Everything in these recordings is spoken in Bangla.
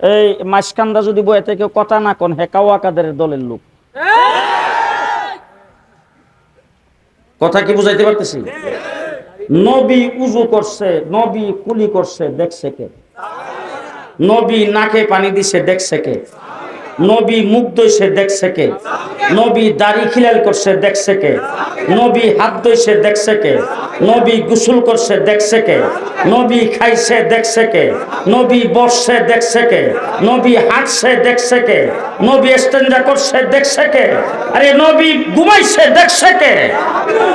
এই মাসকান্দা যদি বয়ে থেকে, কথা না কন হেকাও আকাদের দলের লোক? কথা কি বুঝাইতে পারতেছি? নবী উজু করছে, নবী কুলি করছে, দেখছে কে? নবী নাকে পানি দিছে, দেখছে কে? নবী মুখ দইছে দেখছে কে? নবী দাড়ি খিলাল করছে দেখছে কে? নবী হাত দইছে দেখছে কে? নবী গোসল করছে দেখছে কে? নবী খাইছে দেখছে কে? নবী বসছে দেখছে কে? নবী হাঁটছে দেখছে কে? নবী স্টেঞ্জা করছে দেখছে কে? আরে নবী ঘুমাইছে দেখছে কে?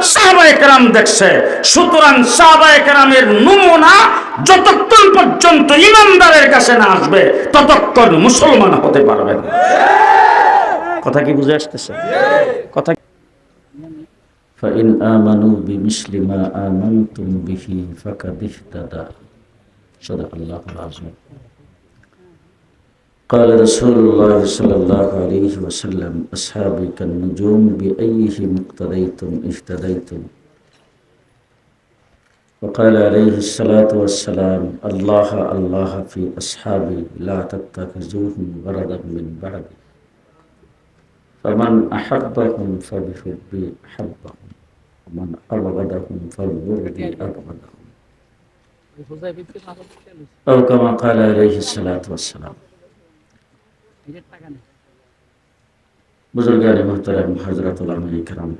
সাহাবায়ে কেরাম দেখছে। সুতরাং সাহাবায়ে কেরামের নমুনা যতক্ষণ পর্যন্ত ইমানদারের কাছে না আসবে, ততক্ষণ মুসলমান হতে পারবে না। কথা কি বুঝে আসতেছে কথা فإن آمنوا بمثل ما آمنتم به فقد اهتدى صدق الله العظيم قال رسول الله صلى الله عليه وسلم أصحابي كالنجوم بأيهم اقتديتم اهتديتم وقال عليه الصلاة والسلام الله الله في أصحابي لا تتخذوهم غرضا من بعدي. فمن أحبهم فبحبي أحبهم ومن أبغضهم فبغضي أبغضهم. أو كما قال عليه الصلاة والسلام. بزرگان محترم حضرت العلماء کرام.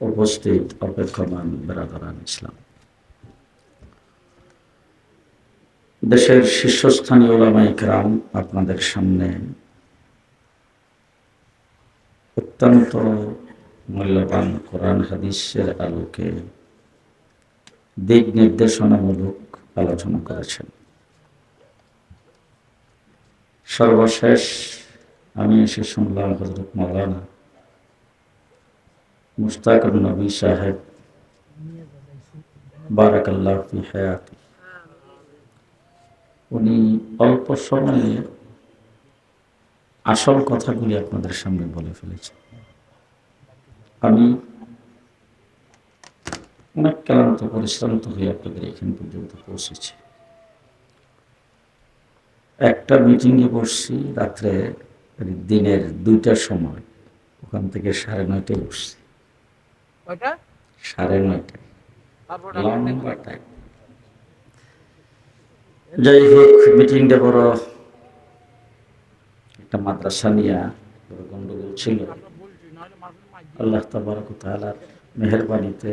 উপস্থিত অপেক্ষমান বেরাদারান ইসলাম। দেশের শীর্ষস্থানীয় ওলামা ইকরাম আপনাদের সামনে অত্যন্ত মূল্যবান কোরআন হাদিসের আলোকে দিক নির্দেশনামূলক আলোচনা করেছেন। সর্বশেষ আমি এসে শুনলাম হজরত মৌলানা মুস্তাক নবী সাহেব বারাকাল্লাহ ফি হায়াতি। উনি অল্প সময়ে আসল কথাগুলি আপনাদের সামনে বলে ফেলেছেন। আমি অনেক ক্লান্ত, পরিশ্রান্ত হয়ে আপনাদের এখান পর্যন্ত পৌঁছেছি। একটা মিটিংয়ে বসছি, রাত্রে দিনের দুইটার সময়, ওখান থেকে সাড়ে নয়টায় বসছি। কয়টা? সাড়ে টাইম যাই হোক মিটিংটা বড়। একটা মাদ্রাসা নিয়ে বড় গন্ডগোল ছিল। আল্লাহ তাবারক তাআলার মেহরবানিতে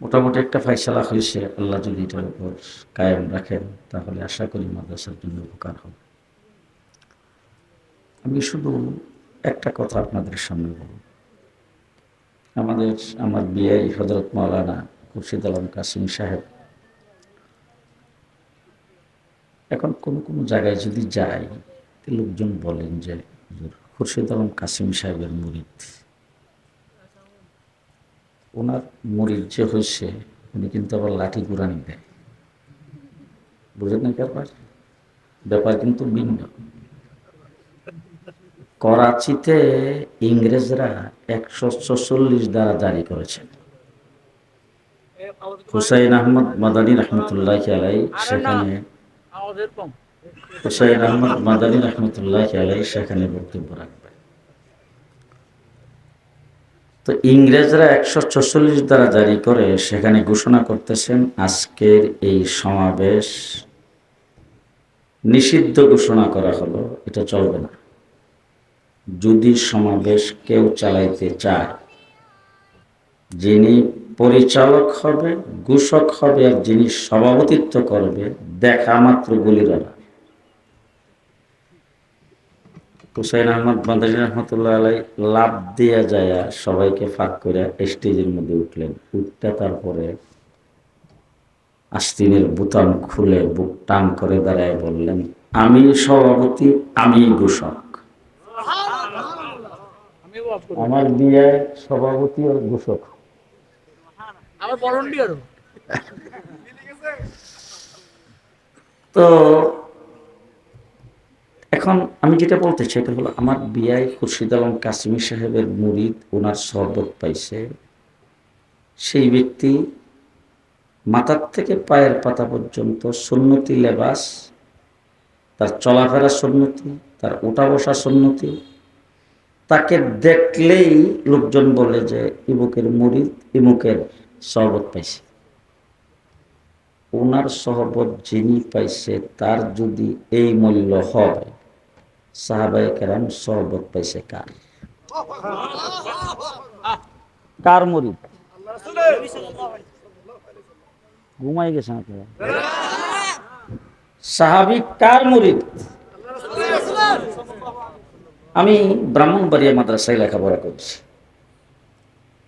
মোটামুটি একটা ফাইসালা হয়েছে। আল্লাহ যদি এটার উপর কায়েম রাখেন তাহলে আশা করি মাদ্রাসার জন্য উপকার হবে। আমি শুধু একটা কথা আপনাদের সামনে বলব। আমাদের, আমার বিআই হজরত মাওলানা খুরশিদ আলম কাসিম সাহেব। এখন কোন কোন জায়গায় যদি যাই লোকজন বলেন যে খুরশিদ আলম কাসিম সাহেবের মুরিদ। ওনার মুরিদ যে হয়েছে উনি কিন্তু আবার লাঠি গুরানি দেয়। বুঝেন না ব্যাপার? ব্যাপার কিন্তু ভিন্ন। করাচিতে ইংরেজরা একশো চল্লিশ দ্বারা জারি করেছেন। হুসাইন আহমদ মাদানী রহমতুল্লাহ আলাই সেখানে হুসাইন আহমদ মাদানী রহমতুল্লাহ আলাই সেখানে বক্তব্য রাখবেন। তো ইংরেজরা একশো ছচল্লিশ দ্বারা জারি করে সেখানে ঘোষণা করতেছেন, আজকের এই সমাবেশ নিষিদ্ধ ঘোষণা করা হলো, এটা চলবে না। যদি সমাবেশ কেউ চালাইতে চায়, যিনি পরিচালক হবে, ঘোষক হবে আর যিনি সভাপতিত্ব করবে, দেখা মাত্র গুলি দ্বারা হুসাইন আহমদ মাদানী রহমতুল্লাহ আলাই লাভ দিয়া যায় সবাইকে ফাঁক করে স্টেজের মধ্যে উঠলেন। উঠতে তারপরে আস্তিনের বোতাম খুলে বুক টান করে দাঁড়ায় বললেন, আমি সভাপতি আমি ঘোষক। আমার বিয়ে সভাপতি ও ঘোষক। আমার আরও তো এখন আমি যেটা বলতে চাই এটা হলো আমার বিয়াই খুরশিদ আলম কাসিমি সাহেবের মুরিদ ওনার শরবত পাইছে। সেই ব্যক্তি মাথার থেকে পায়ের পাতা পর্যন্ত সুন্নতি লেবাস তার চলাফেরা সুন্নতি তার ওটা বসা সুন্নতি তাকে দেখলেই লোকজন বলে যে, ইমুকের মুরিদ, ইমুকের সহবত পাইছে। ওনার সহবত যিনি পাইছে, তার যদি এই মূল্য হয় সাহাবাই কেরাম সহবত পাইছে কার? কার মরিদ? ঘুমাই গেছেন সাহাবি কার আমি ব্রাহ্মণবাড়িয়া মাদ্রাসায় লেখাপড়া করছি।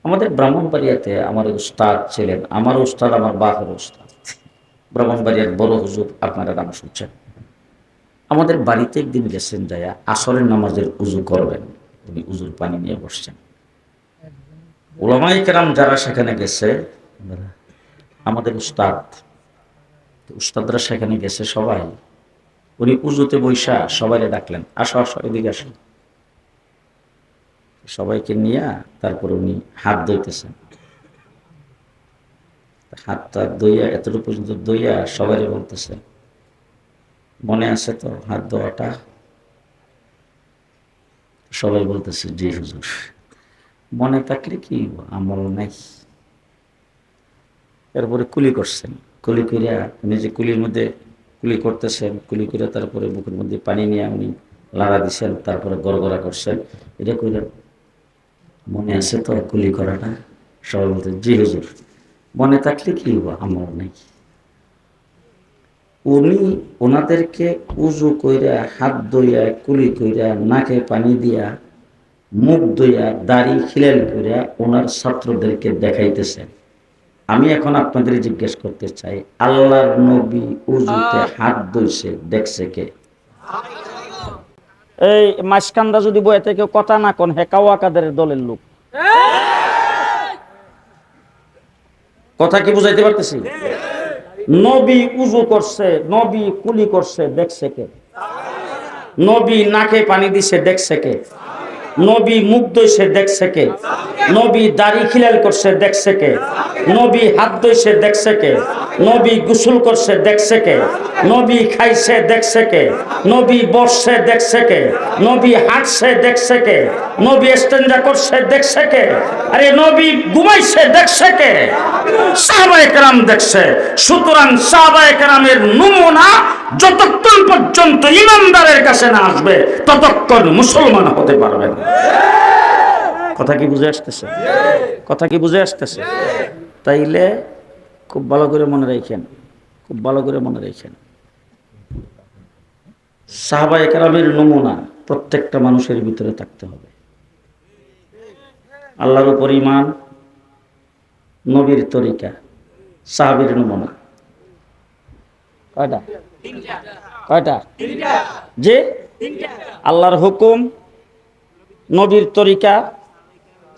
আমাদের ব্রাহ্মণবাড়িয়াতে আমার উস্তাদ ছিলেন, আমার উস্তাদ, আমার বাপের উস্তাদ। ব্রাহ্মণবাড়িয়ার বড় হুজুর আপনারা নাম শুনছেন। আমাদের বাড়িতে একদিন গেছেন যায়া আসরের নামাজের উজু করবেন। উনি উজুর পানি নিয়ে বসছেন। ওলামাই কেরাম যারা সেখানে গেছে, আমাদের উস্তাদ, উস্তাদরা সেখানে গেছে সবাই। উনি উজুতে বৈশা সবাইরে ডাকলেন, আসো আসো, এদিকে আসো। সবাইকে নিয়ে তারপর উনি হাত ধুইতেছেন। হাতটা দইয়া এতটুকু পর্যন্ত দইয়া সবাইরে বলতেছে, মনে আছে তো হাত ধোয়াটা? সবাই বলতেছে, জি হুজুর। মনে থাকলে কি আমল নাই। এরপরে কুলি করছেন। কুলি করিয়া উনি যে কুলির মধ্যে কুলি করতেছেন, কুলি করে তারপরে বুকের মধ্যে পানি নিয়ে উনি লাড়া দিছেন, তারপরে গড়গড়া করছেন। এটা কইরা মনে আছে তো কুলি করাটা সবাই বলতে জি হুজুর মনে থাকলে কি হব আমার নেই। উনি ওনাদেরকে উজু কইরা হাত দইয়া কুলি কইরা নাকে পানি দিয়া মুখ দইয়া দাড়ি খিলাল কইরা ওনার ছাত্রদেরকে দেখাইতেছেন আমি এখন আপনাদের জিজ্ঞেস করতে চাই আল্লাহর নবী উজুতে হাত ধুইছে দেখছে কে? এই মাসকান্দা যদি বয়ে থেকে, কথা না কন, হেকাও আকাদের দলের লোক। কথা কি বুঝাইতে পারতেছি? নবী উজু করছে, নবী কুলি করছে, দেখছে কে? নবী নাকে পানি দিছে, দেখছে কে? নবী মুখ ধুইছে দেখছে কে নবী দাড়ি খিলাল করছে দেখছে কে নবী হাত ধুইছে দেখছে কে নবী গোসল করছে দেখছে কে নবী খাইছে দেখছে কে নবী বসছে দেখছে কে নবী হাঁটছে দেখছে কে নবী স্টেঞ্জা করছে দেখছে কে আরে নবী ঘুমাইছে দেখছে কে সাহাবায়ে কেরাম দেখছে সুতরাং সাহাবায়ে কেরামের নমুনা যতক্ষণ পর্যন্ত ইমানদারের কাছে না আসবে, ততক্ষণ মুসলমান হতে পারবেন কথা কি বুঝে আসতেছে? কথা কি বুঝে আসতেছে? তাইলে খুব ভালো করে মনে রাখেন, খুব ভালো করে মনে রাখেন। সাহাবায়ে কেরামের নমুনা প্রত্যেকটা মানুষের ভিতরে থাকতে হবে। আল্লাহর উপর ইমান নবীর তরিকা, সাহাবীর নমুনা। কয়টা? কয়টা? যে আল্লাহর হুকুম নবীর তরিকা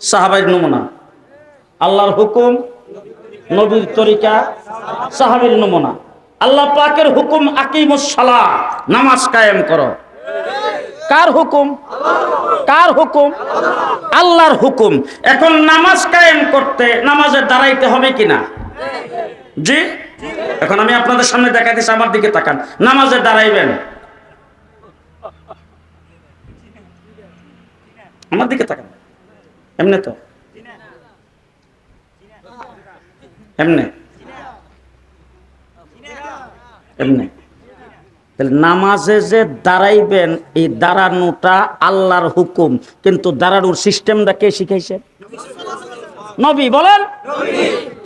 সাহাবাইর নমুনা। আল্লাহর হুকুম নবীর তরিকা সাহাবীর নমুনা। আল্লাহ পাকের হুকুম আকিমুস সালাহ নামাজ কায়েম করো। কার হুকুম? কার হুকুম? আল্লাহর হুকুম। এখন নামাজ কায়েম করতে নামাজে দাঁড়াইতে হবে কিনা? জি? এখন আমি আপনাদের সামনে দেখাইতেছি, আমার দিকে তাকান। নামাজে দাঁড়াইবেন। আমার দিকে তাকান। এমনি তো? এমনি? এমনি? তাহলে নামাজে যে দাঁড়াইবেন, এই দাঁড়ানোটা আল্লাহর হুকুম। কিন্তু দাঁড়ানোর সিস্টেমটা কে শিখাইছে? নবী, বলেন?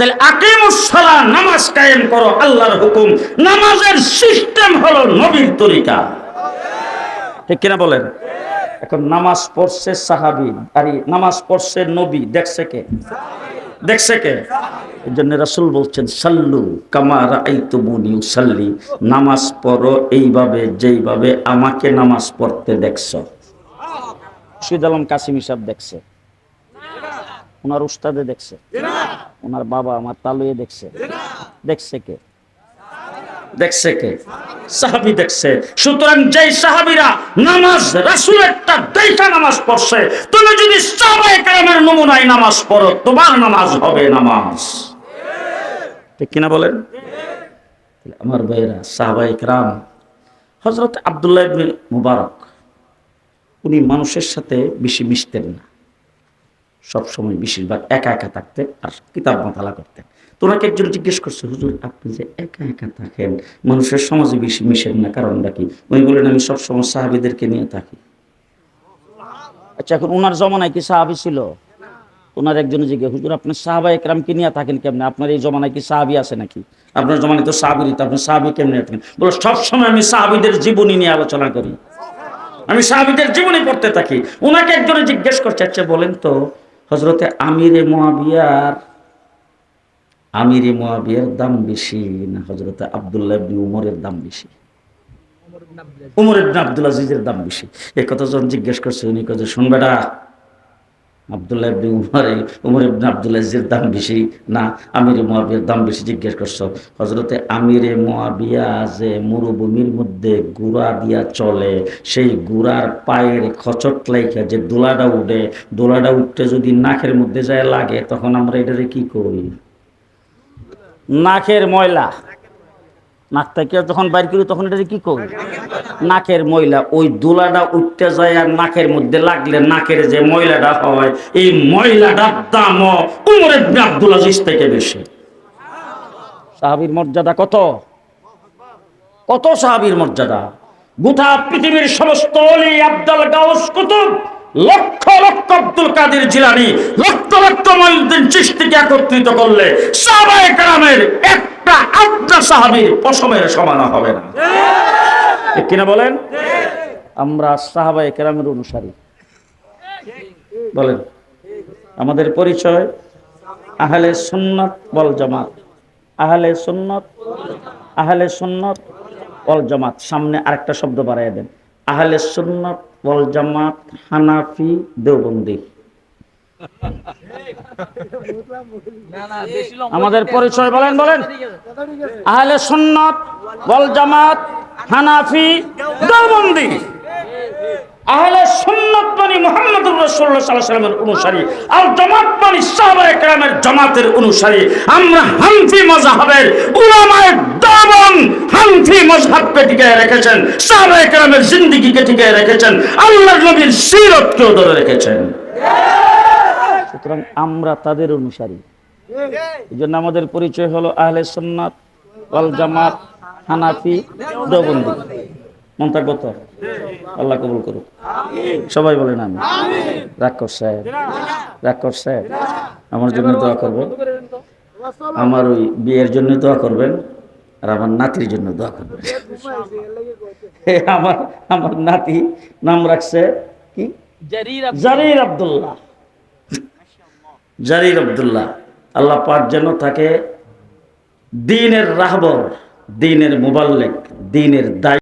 তাহলে আকিমুসসালা নামাজ কায়েম করো, আল্লাহর হুকুম। নামাজের সিস্টেম হলো নবীর তরিকা। ঠিক কিনা বলেন? এখন নামাজ পড়ছে সাহাবি, আর নামাজ পড়ছে নবী, দেখছে কে? দেখছে কে? এই জন্য রাসুল বলছেন, সাল্লু কামার কামারা আইতুমুনি সাল্লি নামাজ পড়ো এইভাবে, যেইভাবে আমাকে নামাজ পড়তে দেখছ। শহীদ আলম কাসিম হিসাব দেখছে। ওনার উস্তাদে দেখছে। ওনার বাবা আমার তালুয়ে দেখছে। দেখছে কে? দেখছে কে? সাহাবি দেখছে। সুতরাং যেই সাহাবিরা নামাজ রাসূলেরটা দেখা নামাজ পড়ছে, তুমি যদি সাহাবায়ে কেরামের নমুনায় নামাজ পড়ো, তোমার নামাজ হবে নামাজ। ঠিক কিনা বলেন? আমার ভাইয়েরা সাহাবাই রাম হজরত আবদুল্লাহ ইবনে মুবারক, উনি মানুষের সাথে বেশি মিশতেন না। সবসময় বেশিরভাগ একা একা থাকতেন আর কিতাব মাতালা করতেন। তো ওনাকে একজন জিজ্ঞেস করছে, হুজুর, আপনি যে একা একা থাকেন, মানুষের সমাজে বেশি মিশেন না, কারণটা কি? উনি বলেন আমি সবসময় সাহাবিদেরকে নিয়ে থাকি। আচ্ছা এখন ওনার জমানায় কি সাহাবি ছিল? ওনার একজন জিজ্ঞেস, হুজুর, আপনি সাহাবা একরামকে নিয়ে থাকেন কেমনে? আপনার এই জমানায় কি সাহাবি আছে নাকি? আপনার জমানায় তো সাহাবি তো আপনি সাহাবি কেমনে থাকেন? বলো, সবসময় আমি সাহাবিদের জীবনী নিয়ে আলোচনা করি। আমি সাহাবিদের জীবনী পড়তে থাকি। ওনাকে একজনে জিজ্ঞেস করছে আচ্ছা বলেন তো হজরতে আমিরে মোয়াবিয়ার আমিরে মোয়াবিয়ার দাম বেশি না হজরতে আবদুল্লাহ উমরের দাম বেশি? উমরের আব্দুল আজিজের দাম বেশি। এ কথা যখন জিজ্ঞেস করছে উনি কথা শুনবেটা আবদুল্লাহ ইবনে উমর উমর ইবনে আব্দুল আজিজের দাম বেশি। না, আমিরে মোয়াবিয়ার দাম বেশি, জিজ্ঞেস করছ। হজরতে আমিরে মোয়াবিয়া যে মরুভূমির মধ্যে গুড়া দিয়া চলে, সেই গুড়ার পায়ের খচট লাইখা যে দোলাটা উঠে, দোলাটা উঠতে যদি নাকের মধ্যে যায় লাগে, তখন আমরা এটারে কি করি? নাকের ময়লা। নাক থেকে যখন বাইর করি, তখন এটা কি করি? নাকের ময়লা, ওই দোলাটা উঠতে যায় আর নাকের মধ্যে লাগলে নাকের যে ময়লাটা হয়, এই ময়লাটার দাম উমর আব্দুল আজিজ থেকে বেশি। সাহাবীর মর্যাদা কত? কত সাহাবীর মর্যাদা? গোটা পৃথিবীর সমস্ত অলি আব্দুল গাউস কুতুব, লক্ষ লক্ষ আব্দুল কাদের জিলানি, লক্ষ লক্ষ মঈনুদ্দিন চিশতিকে একত্রিত করলে সাহাবায়ে গ্রামের একটা আড্ডা সাহাবির পশমের সমান হবে না। কিনা বলেন? আমরা সাহাবাই কেরামের অনুসারী। বলেন। আমাদের পরিচয় আহলে সুন্নাত বল জামাত। আহলে সুন্নাত আহলে সুন্নাত ওয়াল জামাত। সামনে আরেকটা শব্দ বাড়াইয়া দেন। আহলে সুন্নাত ওয়াল জামাত হানাফি দেওবন্দি। আমাদের পরিচয় বলেন বলেন। আহলে সুন্নত বল জামাত, হানাফি, দেওবন্দি। আহলে সুন্নাত মানে মুহাম্মদুর রাসূলুল্লাহ সাল্লাল্লাহু অনুসারী আর জামাত মানে সাহাবায়ে কেরামের জামাতের অনুসারী। আমরা হানফি মাযহাবের উলামায়ে দামান হানফি মাযহাবকে টিকায় রেখেছেন, সাহাবায়ে কেরামের জিন্দেগিকে টিকায় রেখেছেন, আল্লাহর নবীর সিরতকে ধরে রেখেছেন। সুতরাং আমরা তাদের অনুসারী। এই জন্য আমাদের পরিচয় হলো আহলে সুন্নাত ওয়াল জামাত হানাফি দেওবন্দি। মন্তার কত আল্লাহ কবুল করুক। সবাই বলেন আমি। রাগ করছে রাগ করছে আমার জন্য দোয়া করবেন। আমার ওই বিয়ের জন্য দোয়া করবেন আর আমার নাতির জন্য দোয়া করবেন। আমার আমার নাতি নাম রাখছে কি? জারির আব্দুল্লাহ। জারির আবদুল্লাহ। আল্লাহ পাক যেন তাকে দিনের রাহবর দিনের মোবাল্লেক দিনের দায়ী